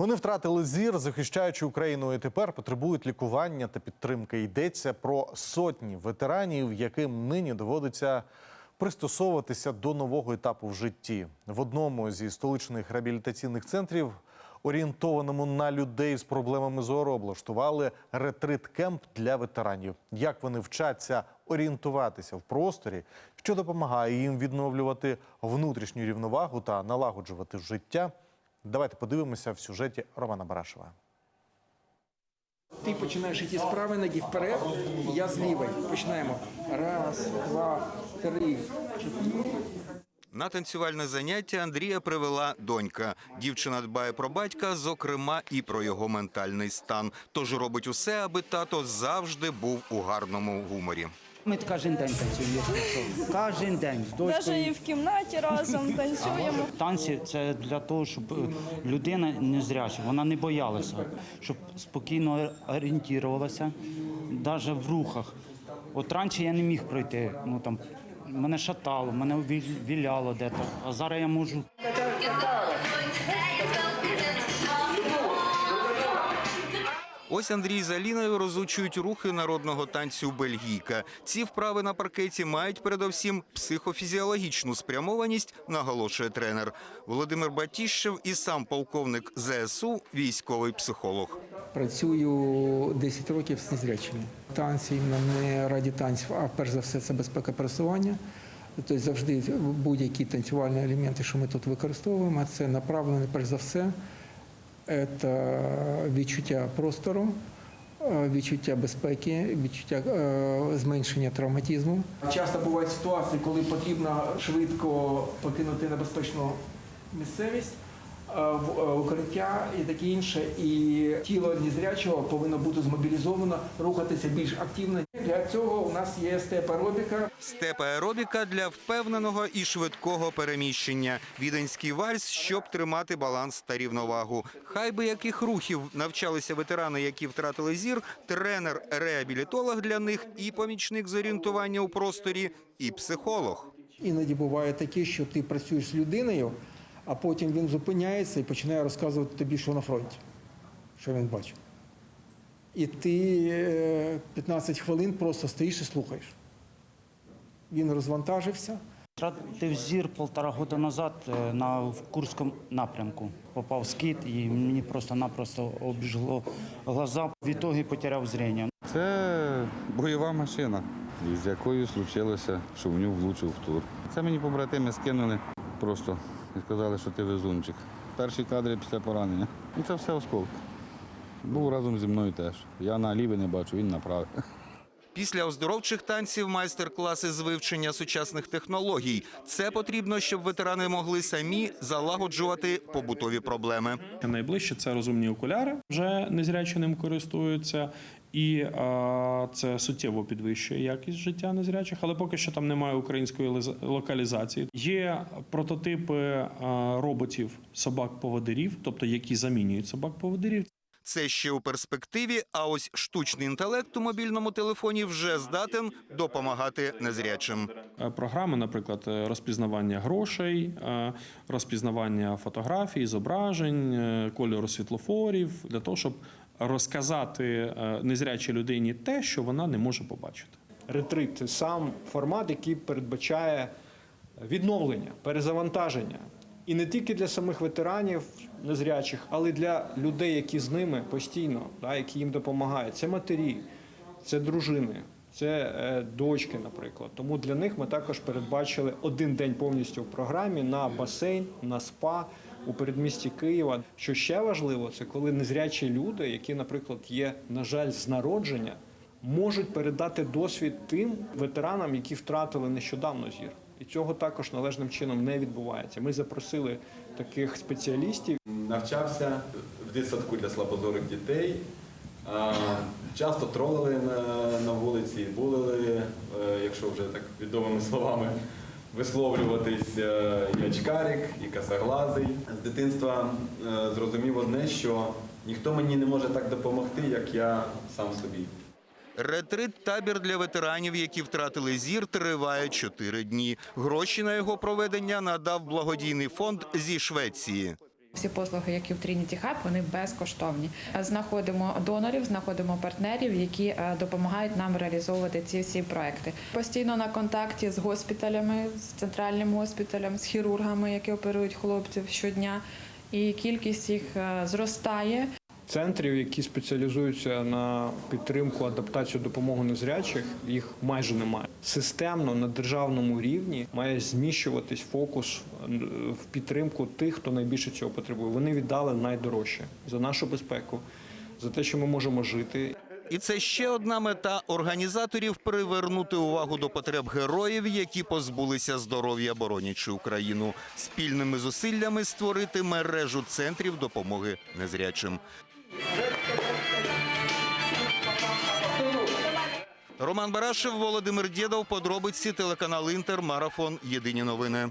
Вони втратили зір, захищаючи Україну, і тепер потребують лікування та підтримки. Йдеться про сотні ветеранів, яким нині доводиться пристосовуватися до нового етапу в житті. В одному зі столичних реабілітаційних центрів, орієнтованому на людей з проблемами зору, облаштували ретрит-кемп для ветеранів. Як вони вчаться орієнтуватися в просторі, що допомагає їм відновлювати внутрішню рівновагу та налагоджувати життя. Давайте подивимося в сюжеті Романа Барашева. Ти починаєш йти з правої ноги вперед, я з лівої. Починаємо. Раз, два, три, чотири. На танцювальне заняття Андрія привела донька. Дівчина дбає про батька, зокрема і про його ментальний стан. Тож робить усе, аби тато завжди був у гарному гуморі. Ми кожен день танцюємо. Кожен день з Навіть і в кімнаті разом танцюємо. Танці це для того, щоб е, людина незряча, вона не боялася, щоб спокійно орієнтувалася, навіть в рухах. От раніше я не міг пройти. Ну там мене шатало, мене віляло дето. А зараз я можу. Ось Андрій з Аліною розучують рухи народного танцю бельгійка. Ці вправи на паркеті мають передовсім психофізіологічну спрямованість, наголошує тренер. Володимир Батіщев і сам полковник ЗСУ, військовий психолог. Працюю 10 років з незрячими. Танці не раді танців, а перш за все це безпека пересування. Тобто завжди будь-які танцювальні елементи, що ми тут використовуємо, це направлено перш за все. Це відчуття простору, е, відчуття безпеки, відчуття е, зменшення травматизму. Часто бувають ситуації, коли потрібно швидко покинути небезпечну місцевість, в е, укриття і таке інше. І тіло незрячого повинно бути змобілізовано, рухатися більш активно. Для цього у нас є степ-аеробіка. Степ аеробіка для впевненого і швидкого переміщення. Віденський вальс, щоб тримати баланс та рівновагу. Хай би яких рухів навчалися ветерани, які втратили зір, тренер, реабілітолог для них і помічник з орієнтування у просторі, і психолог. Іноді буває таке, що ти працюєш з людиною, а потім він зупиняється і починає розказувати тобі, що на фронті, що він бачив. І ти е, 15 хвилин просто стоїш і слухаєш. Він розвантажився. Втратив зір півтора року назад е, на в Курському напрямку. Попав скид і мені просто-напросто обіжгло глаза. В ітогі потеряв зріння. Це бойова машина, з якою случилося, що в нього влучив тур. Це мені побратими скинули просто і сказали, що ти везунчик. Перші кадри після поранення. І це все осколки. Був разом зі мною теж. Я на лівий не бачу, він на правий. Після оздоровчих танців майстер-класи з вивчення сучасних технологій. Це потрібно, щоб ветерани могли самі залагоджувати побутові проблеми. Найближче це розумні окуляри, вже незрячі ним користуються, і е, це суттєво підвищує якість життя незрячих, але поки що там немає української локалізації. Є прототипи е, роботів собак-поводирів, тобто які замінюють собак-поводирів. Це ще у перспективі. А ось штучний інтелект у мобільному телефоні вже здатен допомагати незрячим. Е, Програми, наприклад, розпізнавання грошей, розпізнавання фотографій, зображень, кольору світлофорів для того, щоб розказати е, незрячій людині те, що вона не може побачити. Ретрит сам формат, який передбачає відновлення, перезавантаження. І не тільки для самих ветеранів незрячих, але й для людей, які з ними постійно, да, які їм допомагають. Це матері, це дружини, це е, дочки, наприклад. Тому для них ми також передбачили один день повністю в програмі на басейн, на спа у передмісті Києва. Що ще важливо, це коли незрячі люди, які, наприклад, є, на жаль, з народження, можуть передати досвід тим ветеранам, які втратили нещодавно зір. І цього також належним чином не відбувається. Ми запросили таких спеціалістів. Навчався в дитсадку для слабозорих дітей. Часто тролили на, вулиці, булили, е, якщо вже так відомими словами висловлюватись, е, і очкарик, і косоглазий. З дитинства е, зрозумів одне, що ніхто мені не може так допомогти, як я сам собі. Ретрит табір для ветеранів, які втратили зір, триває чотири дні. Гроші на його проведення надав благодійний фонд зі Швеції. Всі послуги, які в Trinity Hub, вони безкоштовні. Знаходимо донорів, знаходимо партнерів, які е, допомагають нам реалізовувати ці всі проекти. Постійно на контакті з госпіталями, з центральним госпіталем, з хірургами, які оперують хлопців щодня. І кількість їх е, зростає. Центрів, які спеціалізуються на підтримку, адаптацію, допомогу незрячих, їх майже немає. Системно на державному рівні має зміщуватись фокус е, в підтримку тих, хто найбільше цього потребує. Вони віддали найдорожче за нашу безпеку, за те, що ми можемо жити. І це ще одна мета організаторів привернути увагу до потреб героїв, які позбулися здоров'я, боронячи Україну, спільними зусиллями створити мережу центрів допомоги незрячим. Роман Барашев, Володимир Дєдов, подробиці телеканал Інтер, марафон. Єдині новини.